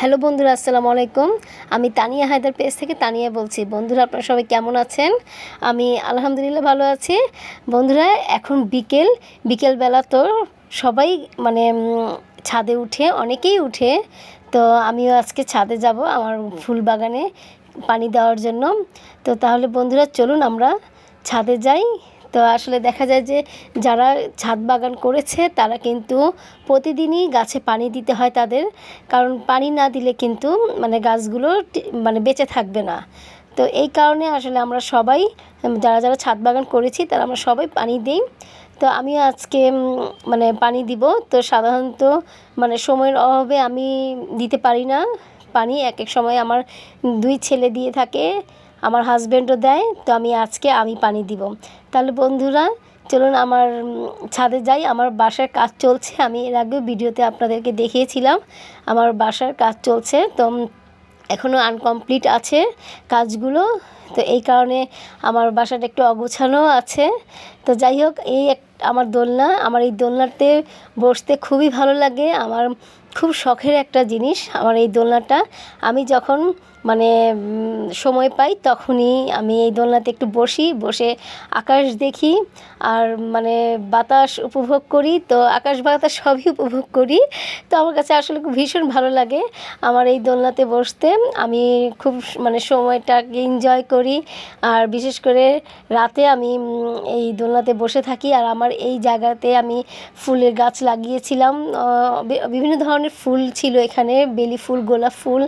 Hello বন্ধুরা, আসসালামু আলাইকুম। আমি তানিয়া হায়দার পেজ থেকে তানিয়া বলছি। বন্ধুরা, আপনারা সবাই কেমন আছেন? আমি আলহামদুলিল্লাহ ভালো আছি। বন্ধুরা, এখন বিকেল। বিকেলবেলা তো সবাই মানে ছাদে উঠে, অনেকেই উঠে। তো আমিও আজকে ছাদে যাব আমার ফুল বাগানে পানি দেওয়ার জন্য। তো তাহলে বন্ধুরা, চলুন আমরা ছাদে যাই। তো আসলে দেখা যায় যে যারা ছাদ বাগান করেছে, তারা কিন্তু প্রতিদিনই গাছে পানি দিতে হয় তাদের। কারণ পানি না দিলে কিন্তু মানে গাছগুলো মানে বেঁচে থাকবে না। তো এই কারণে আসলে আমরা সবাই, যারা যারা ছাদ বাগান করেছি, তারা আমরা সবাই পানি দিই। তো আমি আজকে মানে পানি দিব। তো সাধারণত মানে সময়ের অভাবে আমি দিতে পারি না পানি। এক এক সময় আমার দুই ছেলে দিয়ে থাকে। আমার হাজব্যান্ডও দেয়, তো আমি আজকে আমি পানি দিব। তাহলে বন্ধুরা, চলুন আমার ছাদে যাই। আমার বাসার কাজ চলছে। আমি এর আগেও ভিডিওতে আপনাদেরকে দেখিয়েছিলাম, আমার বাসার কাজ চলছে। তো এখনও আনকমপ্লিট আছে কাজগুলো। তো এই কারণে আমার বাসাটা একটু অগোছানো আছে। তো যাই হোক, এই এক, আমার দোলনা, আমার এই দোলনাতে বসতে খুবই ভালো লাগে। আমার খুব শখের একটা জিনিস, আমার এই দোলনাটা। আমি যখন মানে সময় পাই, তখনই আমি এই দোলনাতে একটু বসি, বসে আকাশ দেখি আর মানে বাতাস উপভোগ করি। তো আকাশ, বাতাস সবই উপভোগ করি। তো আমার কাছে আসলে খুব ভীষণ ভালো লাগে আমার এই দোলনাতে বসতে। আমি খুব মানে সময়টাকে এনজয় করি আর বিশেষ করে রাতে আমি এই দোলনাতে বসে থাকি আর আমার এই জায়গাতে আমি ফুলের গাছ লাগিয়েছিলাম। বিভিন্ন ধরনের ফুল ছিল এখানে, বেলি ফুল, গোলাপ ফুল।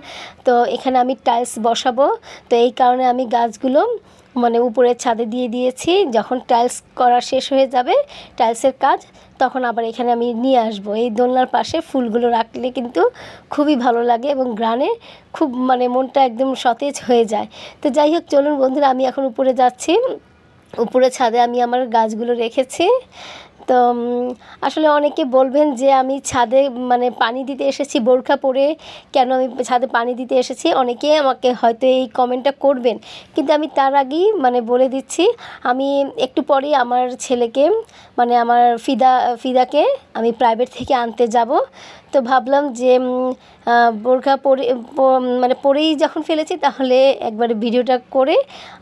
তো এখানে আমি টাইলস বসাবো। তো এই কারণে আমি গাছগুলো মানে উপরের ছাদে দিয়ে দিয়েছি। যখন টাইলস করা শেষ হয়ে যাবে, টাইলসের কাজ, তখন আবার এখানে আমি নিয়ে আসব। এই দোলনার পাশে ফুলগুলো রাখলে কিন্তু খুবই ভালো লাগে এবং গ্রানে খুব মানে মনটা একদম সতেজ হয়ে যায়। তো যাই হোক, চলুন বন্ধুরা, আমি এখন উপরে যাচ্ছি। উপরে ছাদে আমি আমার গাছগুলো রেখেছি। তো আসলে অনেকে বলবেন যে আমি ছাদে মানে পানি দিতে এসেছি, বোরখা পরে কেন আমি ছাদে পানি দিতে এসেছি? অনেকে আমাকে হয়তো এই কমেন্টটা করবেন। কিন্তু আমি তার আগেই মানে বলে দিচ্ছি, আমি একটু পরেই আমার ছেলেকে মানে আমার ফিদা, ফিদাকে আমি প্রাইভেট থেকে আনতে যাব। তো ভাবলাম যে বোরখা পরে মানে পরেই যখন ফেলেছি তাহলে একবার ভিডিওটা করে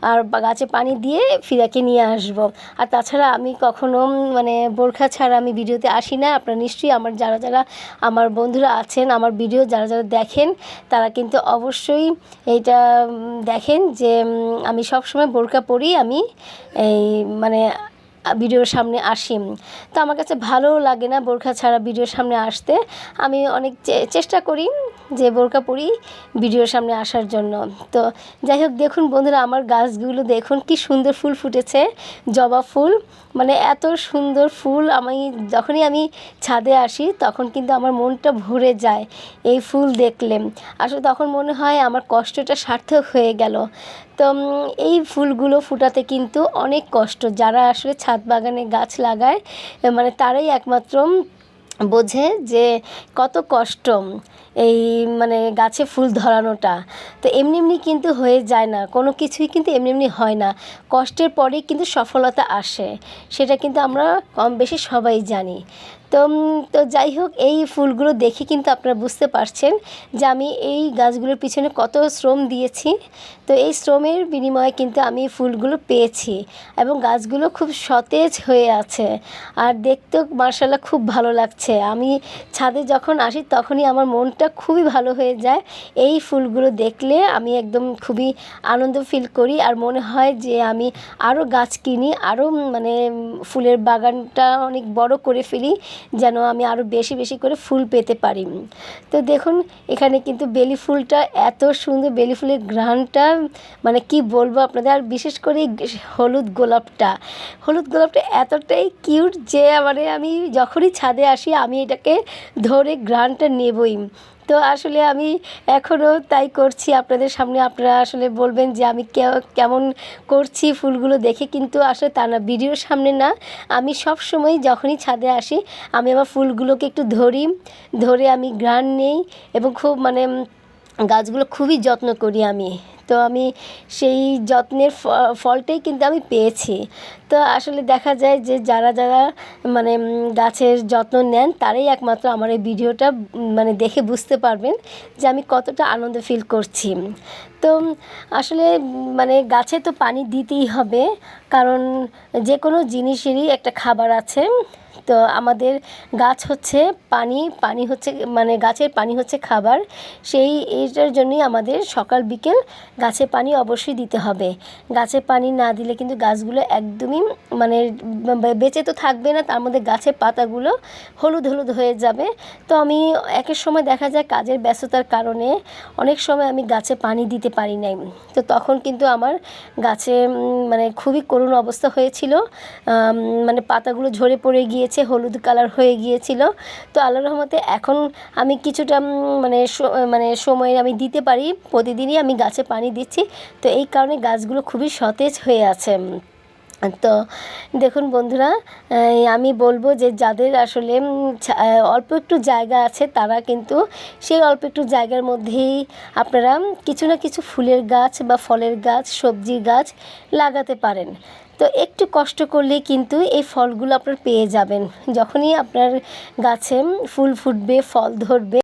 আর গাছে পানি দিয়ে ফিরাকে নিয়ে আসব। আর তাছাড়া আমি কখনো মানে বোরখা ছাড়া আমি ভিডিওতে আসি না। আপনারা নিশ্চয়ই আমার যারা যারা আমার বন্ধুরা আছেন আমার ভিডিও যারা যারা দেখেন তারা কিন্তু অবশ্যই উম, দেখেন যে আমি সবসময় বোরখা পরেই আমি এই মানে ভিডিওর সামনে আসি। তো আমার কাছে ভালো লাগে না বোরখা ছাড়া ভিডিওর সামনে আসতে। আমি অনেক চেষ্টা করি যে বোরকা পরি ভিডিওর সামনে আসার জন্য। তো যাই হোক, দেখুন বন্ধুরা, আমার গাছগুলো দেখুন, কি সুন্দর ফুল ফুটেছে, জবা ফুল। মানে এত সুন্দর ফুল, আমি যখনই আমি ছাদে আসি, তখন কিন্তু আমার মনটা ভরে যায় এই ফুল দেখলে। আসলে তখন মনে হয় আমার কষ্টটা সার্থক হয়ে গেল। তো এই ফুলগুলো ফুটাতে কিন্তু অনেক কষ্ট। যারা আসলে ছাদ বাগানে গাছ লাগায় মানে তারাই একমাত্র বোঝে যে কত কষ্ট এই মানে গাছে ফুল ধরানোটা। তো এমনি এমনি কিন্তু হয়ে যায় না, কোনো কিছুই কিন্তু এমনি এমনি হয় না। কষ্টের পরেই কিন্তু সফলতা আসে, সেটা কিন্তু আমরা কম বেশি সবাই জানি। তো তো যাই হোক, এই ফুলগুলো দেখে কিন্তু আপনারা বুঝতে পারছেন যে আমি এই গাছগুলোর পিছনে কত শ্রম দিয়েছি। তো এই শ্রমের বিনিময়ে কিন্তু আমি ফুলগুলো পেয়েছি এবং গাছগুলো খুব সতেজ হয়ে আছে আর দেখতেও মার্শাল্লাহ খুব ভালো লাগছে। আমি ছাদে যখন আসি তখনই আমার মনটা খুবই ভালো হয়ে যায়। এই ফুলগুলো দেখলে আমি একদম খুবই আনন্দ ফিল করি আর মনে হয় যে আমি আরও গাছ কিনি, আরও মানে ফুলের বাগানটা অনেক বড় করে ফেলি। যেন আমি আরও বেশি বেশি করে ফুল পেতে পারি। তো দেখুন, এখানে কিন্তু বেলি ফুলটা এত সুন্দর, বেলি ফুলের ঘ্রাণটা মানে কি বলব আপনাদের, আর বিশেষ করে হলুদ গোলাপটা। হলুদ গোলাপটা এতটাই কিউট যে মানে আমি যখনই ছাদে আসি, আমি এটাকে ধরে ঘ্রাণটা নেবই। তো আসলে আমি এখনও তাই করছি। আপনাদের সামনে আপনারা আসলে বলবেন যে আমি কেমন করছি ফুলগুলো দেখে, কিন্তু আসলে তা না ভিডিওর সামনে না। আমি সব সময় যখনই ছাদে আসি, আমি আমার ফুলগুলোকে একটু ধরি, ধরে আমি গ্রান নেই এবং খুব মানে গাছগুলো খুবই যত্ন করি আমি। তো আমি সেই যত্নের ফলটাই কিন্তু আমি পেয়েছি। তো আসলে দেখা যায় যে যারা যারা মানে গাছের যত্ন নেন, তারাই একমাত্র আমার এই ভিডিওটা মানে দেখে বুঝতে পারবেন যে আমি কতটা আনন্দ ফিল করছি। তো আসলে মানে গাছে তো পানি দিতেই হবে, কারণ যে কোনো জিনিসেরই একটা খাবার আছে। তো আমাদের গাছ হচ্ছে পানি পানি হচ্ছে মানে গাছের পানি হচ্ছে খাবার। সেই, এইটার জন্যই আমাদের সকাল, বিকেল গাছে পানি অবশ্যই দিতে হবে। গাছে পানি না দিলে কিন্তু গাছগুলো একদমই মানে বেঁচে তো থাকবে না, তার মধ্যে গাছের পাতাগুলো হলুদ হলুদ হয়ে যাবে। তো আমি একের সময় দেখা যায় কাজের ব্যস্ততার কারণে অনেক সময় আমি গাছে পানি দিতে পারি নাই। তো তখন কিন্তু আমার গাছে মানে খুবই করুণ অবস্থা হয়েছিল। মানে পাতাগুলো ঝরে পড়ে গিয়েছে। হলুদ কালার হয়ে গিয়েছিল। তো আল্লাহ রহমতে এখন আমি কিছুটা মানে মানে সময় আমি দিতে পারি, প্রতিদিনই আমি গাছে পানি দিচ্ছি। তো এই কারণে গাছগুলো খুবই সতেজ হয়ে আছে। তো দেখুন বন্ধুরা আমি বলব যে যাদের আসলে অল্প একটু জায়গা আছে, তারা কিন্তু সেই অল্প একটু জায়গার মধ্যেই আপনারা কিছু না কিছু ফুলের গাছ বা ফলের গাছ, সবজির গাছ লাগাতে পারেন। তো একটু কষ্ট করলে কিন্তু এই ফলগুলো আপনার পেয়ে যাবেন। যখনই আপনার গাছে ফুল ফুটবে, ফল ধরবে